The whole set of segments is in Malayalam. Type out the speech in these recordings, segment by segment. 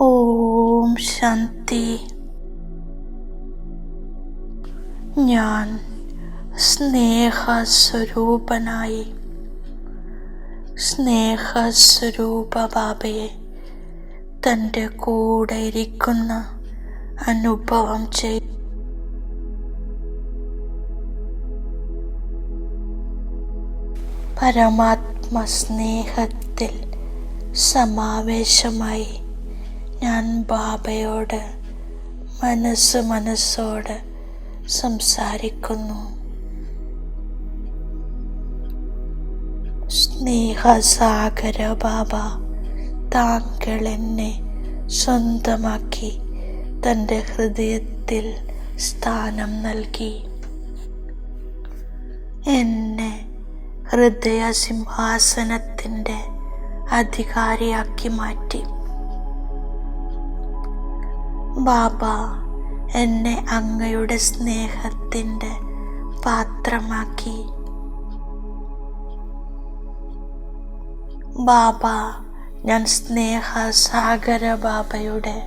ഓം ശാന്തി. ഞാൻ സ്നേഹസ്വരൂപനായി സ്നേഹസ്വരൂപ ബാബയെ തന്റെ കൂടെ ഇരിക്കുന്ന അനുഭവം ചെയ്തു. പരമാത്മസ്നേഹത്തിൽ സമാവേശമായി ഞാൻ ബാബയോട് മനസ്സ് മനസ്സോട് സംസാരിക്കുന്നു. സ്നേഹസാഗര ബാബ താങ്കൾ എന്നെ സ്വന്തമാക്കി തന്റെ ഹൃദയത്തിൽ സ്ഥാനം നൽകി. എന്നെ ഹൃദയ സിംഹാസനത്തിന്റെ അധികാരിയാക്കി മാറ്റി. ബാബ എന്നെ അങ്ങയുടെ സ്നേഹത്തിന്റെ പാത്രമാക്കി. ബാബ ഞാൻ സ്നേഹ സാഗര ബാബയുടെ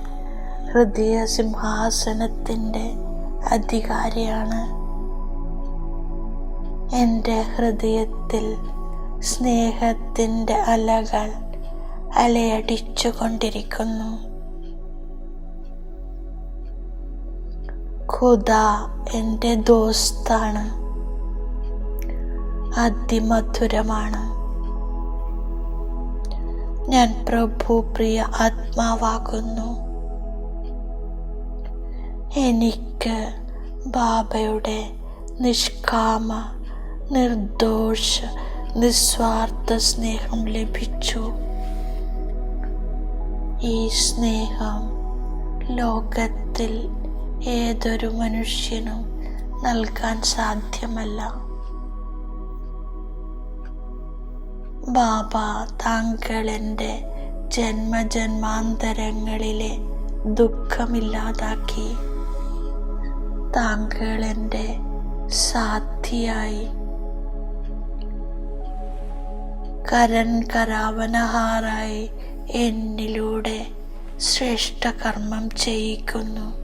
ഹൃദയ സിംഹാസനത്തിന്റെ അധികാരിയാണ്. എന്റെ ഹൃദയത്തിൽ സ്നേഹത്തിന്റെ അലകൾ അലയടിച്ചു കൊണ്ടിരിക്കുന്നു ഖുദ എന്റെ ദോസ്താണ്. അതിമധുരമാണ്. ഞാൻ പ്രഭു പ്രിയ ആത്മാവാകുന്നു. എനിക്ക് ബാബയുടെ നിഷ്കാമ നിർദോഷ നിസ്വാർത്ഥ സ്നേഹം ലഭിച്ചു. ഈ സ്നേഹം ലോകത്തിൽ ഏതൊരു മനുഷ്യനും നൽകാൻ സാധ്യമല്ല. ബാബ താങ്കൾ എന്റെ ജന്മജന്മാന്തരങ്ങളിലെ ദുഃഖമില്ലാതാക്കി. താങ്കൾ എന്റെ സാധ്യയായി കരൻ കരാവനഹാറായി എന്നിലൂടെ ശ്രേഷ്ഠ കർമ്മം ചെയ്യിക്കുന്നു.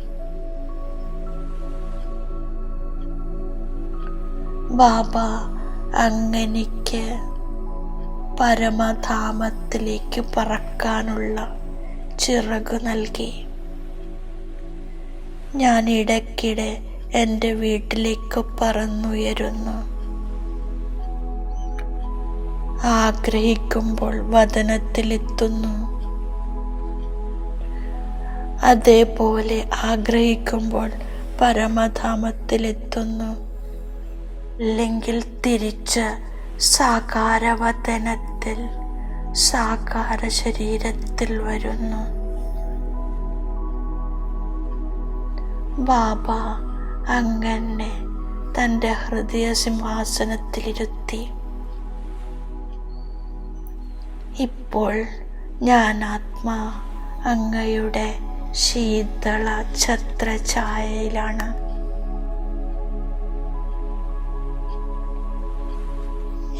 ബാബ അങ്ങനിക്ക് പരമധാമത്തിലേക്ക് പറക്കാനുള്ള ചിറക് നൽകി. ഞാൻ ഇടയ്ക്കിടെ എന്റെ വീട്ടിലേക്ക് പറന്നുയരുന്നു. ആഗ്രഹിക്കുമ്പോൾ വതനത്തിലെത്തുന്നു. അതേപോലെ ആഗ്രഹിക്കുമ്പോൾ പരമധാമത്തിലെത്തുന്നു. അല്ലെങ്കിൽ തിരിച്ച് സാകാരവതനത്തിൽ സാകാര ശരീരത്തിൽ വരുന്നു. ബാബ അങ്ങനെ തന്റെ ഹൃദയ സിംഹാസനത്തിലിരുത്തി. ഇപ്പോൾ ഞാൻ ആത്മാ അങ്ങയുടെ ശീതള ഛത്രഛായയിലാണ്.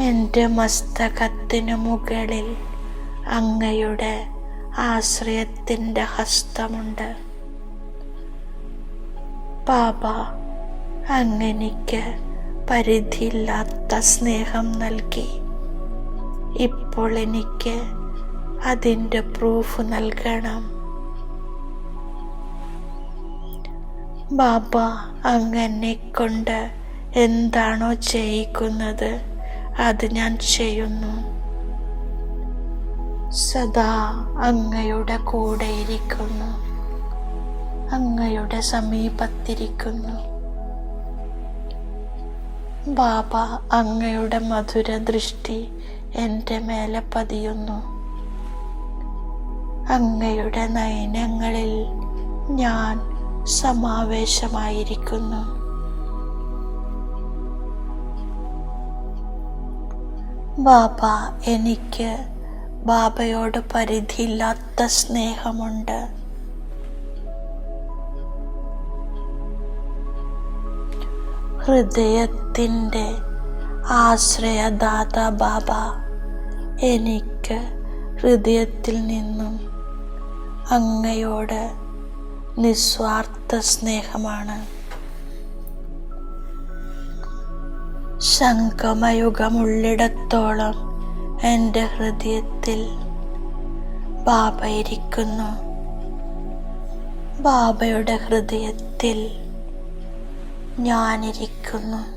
എന്റെ മസ്തകത്തിനു മുകളിൽ അങ്ങയുടെ ആശ്രയത്തിന്റെ ഹസ്തമുണ്ട്. ബാബ അങ്ങനിക്ക് പരിധിയില്ലാത്ത സ്നേഹം നൽകി. ഇപ്പോൾ എനിക്ക് അതിന്റെ പ്രൂഫ് നൽകണം. ബാബ അങ്ങനെ കൊണ്ട് എന്താണോ ചെയ്യിക്കുന്നത് അത് ഞാൻ ചെയ്യുന്നു. സദാ അങ്ങയുടെ കൂടെ ഇരിക്കുന്നു. അങ്ങയുടെ സമീപത്തിരിക്കുന്നു. ബാബ അങ്ങയുടെ മധുര ദൃഷ്ടി എന്റെ മേലെ പതിയുന്നു. അങ്ങയുടെ നയനങ്ങളിൽ ഞാൻ സമാവേശമായിരിക്കുന്നു. ബാബ എനിക്ക് ബാബയോട് പരിധിയില്ലാത്ത സ്നേഹമുണ്ട്. ഹൃദയത്തിന്റെ ആശ്രയദാത ബാബ എനിക്ക് ഹൃദയത്തിൽ നിന്നും അങ്ങയോട് നിസ്വാർത്ഥ സ്നേഹമാണ്. സംഗമയുഗമുള്ളിടത്തോളം എന്റെ ഹൃദയത്തിൽ ബാബ ഇരിക്കുന്നു ബാബയുടെ ഹൃദയത്തിൽ ഞാനിരിക്കുന്നു.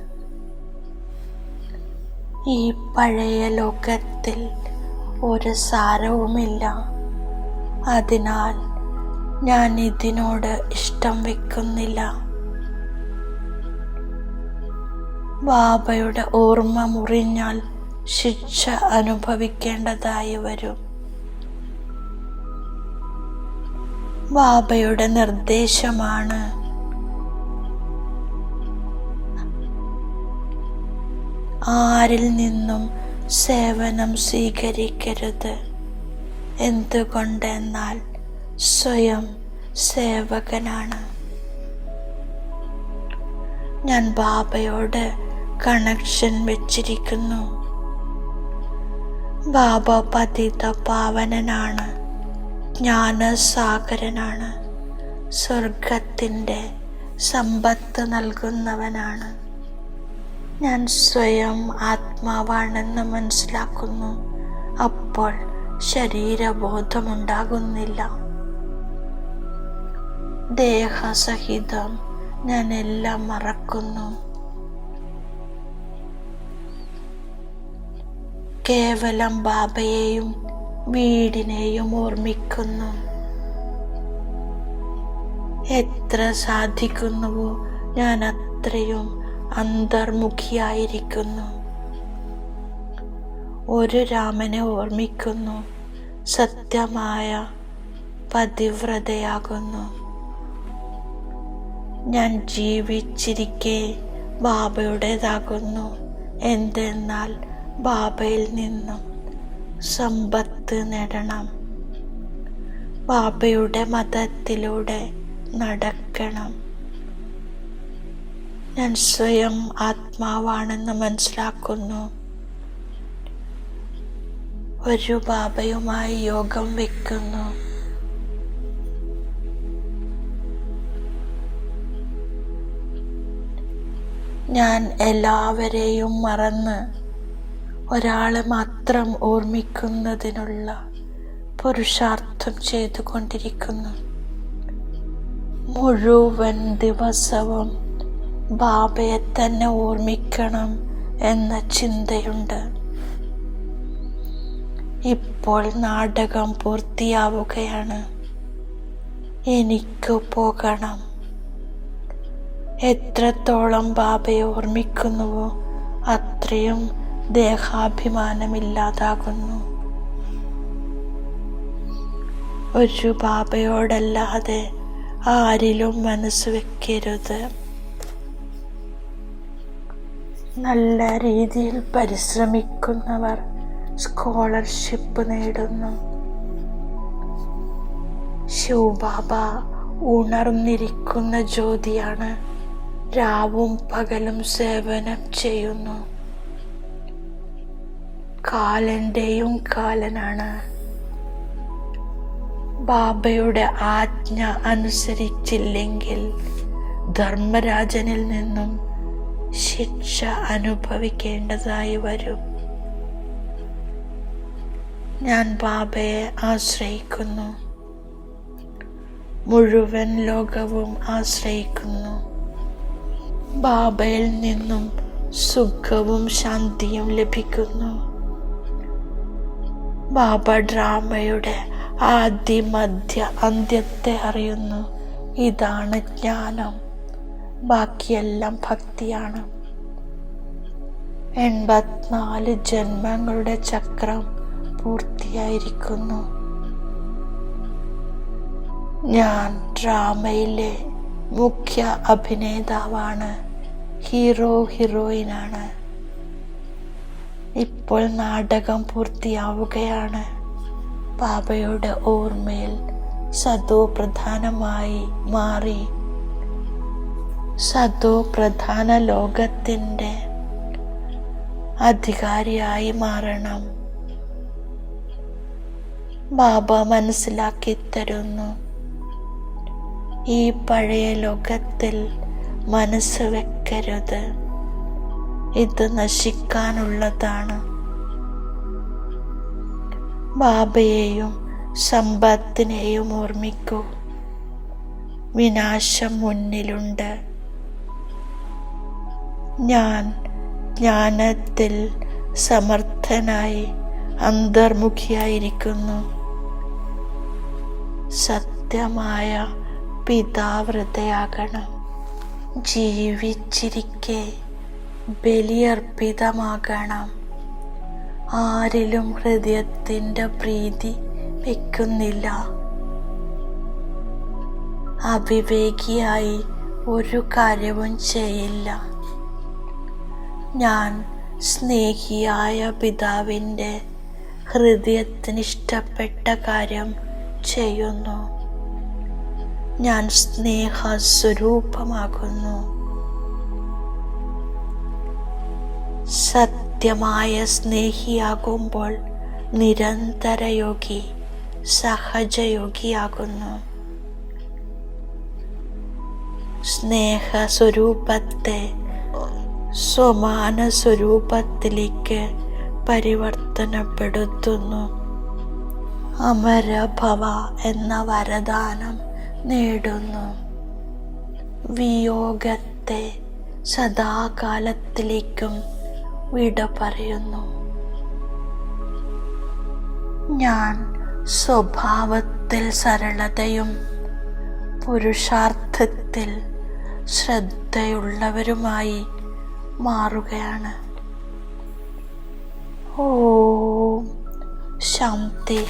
ഈ പഴയ ലോകത്തിൽ ഒരു സാരവുമില്ല. അതിനാൽ ഞാൻ ഇതിനോട് ഇഷ്ടം വെക്കുന്നില്ല. ബാബയുടെ ഓർമ്മ മുറിഞ്ഞാൽ ശിക്ഷ അനുഭവിക്കേണ്ടതായി വരും. ബാബയുടെ നിർദ്ദേശമാണ് ആരിൽ നിന്നും സേവനം സ്വീകരിക്കരുത്. എന്തുകൊണ്ടെന്നാൽ സ്വയം സേവകനാണ്. ഞാൻ ബാബയോട് കണക്ഷൻ വെച്ചിരിക്കുന്നു. ബാബ പതിത പാവനനാണ്. ജ്ഞാനസാഗരനാണ്. സ്വർഗത്തിന്റെ സമ്പത്ത് നൽകുന്നവനാണ്. ഞാൻ സ്വയം ആത്മാവാണെന്ന് മനസ്സിലാക്കുന്നു. അപ്പോൾ ശരീരബോധമുണ്ടാകുന്നില്ല. ദേഹസഹിതം ഞാൻ എല്ലാം മറക്കുന്നു. കേവലം ബാബയെയും വീടിനെയും ഓർമ്മിക്കുന്നു. എത്ര സാധിക്കുന്നുവോ ഞാൻ അത്രയും അന്തർമുഖിയായിരിക്കുന്നു. ഒരു രാമനെ ഓർമ്മിക്കുന്നു സത്യമായ പതിവ്രതയാകുന്നു. ഞാൻ ജീവിച്ചിരിക്കെ ബാബയുടേതാകുന്നു എന്തെന്നാൽ ബാബയിൽ നിന്നും സമ്പത്ത് നേടണം. ബാബയുടെ മതത്തിലൂടെ നടക്കണം. ഞാൻ സ്വയം ആത്മാവാണെന്ന് മനസ്സിലാക്കുന്നു. ഒരു ബാബയുമായി യോഗം വെക്കുന്നു. ഞാൻ എല്ലാവരെയും മറന്ന് ഒരാളെ മാത്രം ഓർമ്മിക്കുന്നതിനുള്ള പുരുഷാർത്ഥം ചെയ്തുകൊണ്ടിരിക്കുന്നു. മുഴുവൻ ദിവസവും ബാബയെ തന്നെ ഓർമ്മിക്കണം എന്ന ചിന്തയുണ്ട്. ഇപ്പോൾ നാടകം പൂർത്തിയാവുകയാണ്. എനിക്ക് പോകണം. എത്രത്തോളം ബാബയെ ഓർമ്മിക്കുന്നുവോ അത്രയും ദേഹാഭിമാനമില്ലാതാകുന്നു. ഒരു ബാബയോടല്ലാതെ ആരിലും മനസ്സ് വെക്കരുത്. നല്ല രീതിയിൽ പരിശ്രമിക്കുന്നവർ സ്കോളർഷിപ്പ് നേടുന്നു. ശിവബാബ ഉണർന്നിരിക്കുന്ന ജ്യോതിയാണ് രാവും പകലും സേവനം ചെയ്യുന്നു. കാലന്റെയും കാലനാണ്. ബാബയുടെ ആജ്ഞ അനുസരിച്ചില്ലെങ്കിൽ ധർമ്മരാജനിൽ നിന്നും ശിക്ഷ അനുഭവിക്കേണ്ടതായി വരും. ഞാൻ ബാബയെ ആശ്രയിക്കുന്നു. മുഴുവൻ ലോകവും ആശ്രയിക്കുന്നു. ബാബയിൽ നിന്നും സുഖവും ശാന്തിയും ലഭിക്കുന്നു. ബാബ ഡ്രാമയുടെ ആദ്യ മധ്യ അന്ത്യത്തെ അറിയുന്നു. ഇതാണ് ജ്ഞാനം. ബാക്കിയെല്ലാം ഭക്തിയാണ്. എൺപത്തിനാല് ജന്മങ്ങളുടെ ചക്രം പൂർത്തിയായിരിക്കുന്നു. ഞാൻ ഡ്രാമയിലെ മുഖ്യ അഭിനേതാവാണ്. ഹീറോ ഹീറോയിനാണ്. ഇപ്പോൾ നാടകം പൂർത്തിയാവുകയാണ്. ബാബയുടെ ഓർമ്മയിൽ സദു പ്രധാനമായി മാറി. സദു പ്രധാന ലോകത്തിന്റെ അധികാരിയായി മാറണം. ബാബ മനസ്സിലാക്കി തരുന്നു. ഈ പഴയ ലോകത്തിൽ മനസ്സ് വെക്കരുത്. ഇത് നശിക്കാനുള്ളതാണ്. ബാബയെയും സമ്പത്തിനെയും ഓർമ്മിക്കൂ. വിനാശം മുന്നിലുണ്ട്. ഞാൻ ജ്ഞാനത്തിൽ സമർത്ഥനായി അന്തർമുഖിയായിരിക്കുന്നു. സത്യമായ പിതാവൃതയാകണം. ജീവിച്ചിരിക്കെ. ബലിയർപ്പിതമാകണം. ആരിലും ഹൃദയത്തിന്റെ പ്രീതി വെക്കുന്നില്ല. അവിവേകിയായി ഒരു കാര്യവും ചെയ്യില്ല. ഞാൻ സ്നേഹിയായ പിതാവിന്റെ ഹൃദയത്തിന് ഇഷ്ടപ്പെട്ട കാര്യം ചെയ്യുന്നു. ഞാൻ സ്നേഹസ്വരൂപമാകുന്നു. സത്യമായ സ്നേഹിയാകുമ്പോൾ നിരന്തര യോഗി സഹജയോഗിയാകുന്നു. സ്നേഹസ്വരൂപത്തെ സ്വമാന സ്വരൂപത്തിലേക്ക് പരിവർത്തനപ്പെടുത്തുന്നു. അമരഭവ എന്ന വരദാനം നേടുന്നു. വിയോഗത്തെ സദാകാലത്തിലേക്കും വിട പറയുന്നു. ഞാൻ സ്വഭാവത്തിൽ സരളതയും പുരുഷാർത്ഥത്തിൽ ശ്രദ്ധയുള്ളവരുമായി മാറുകയാണ്. ഓ ശാന്തി.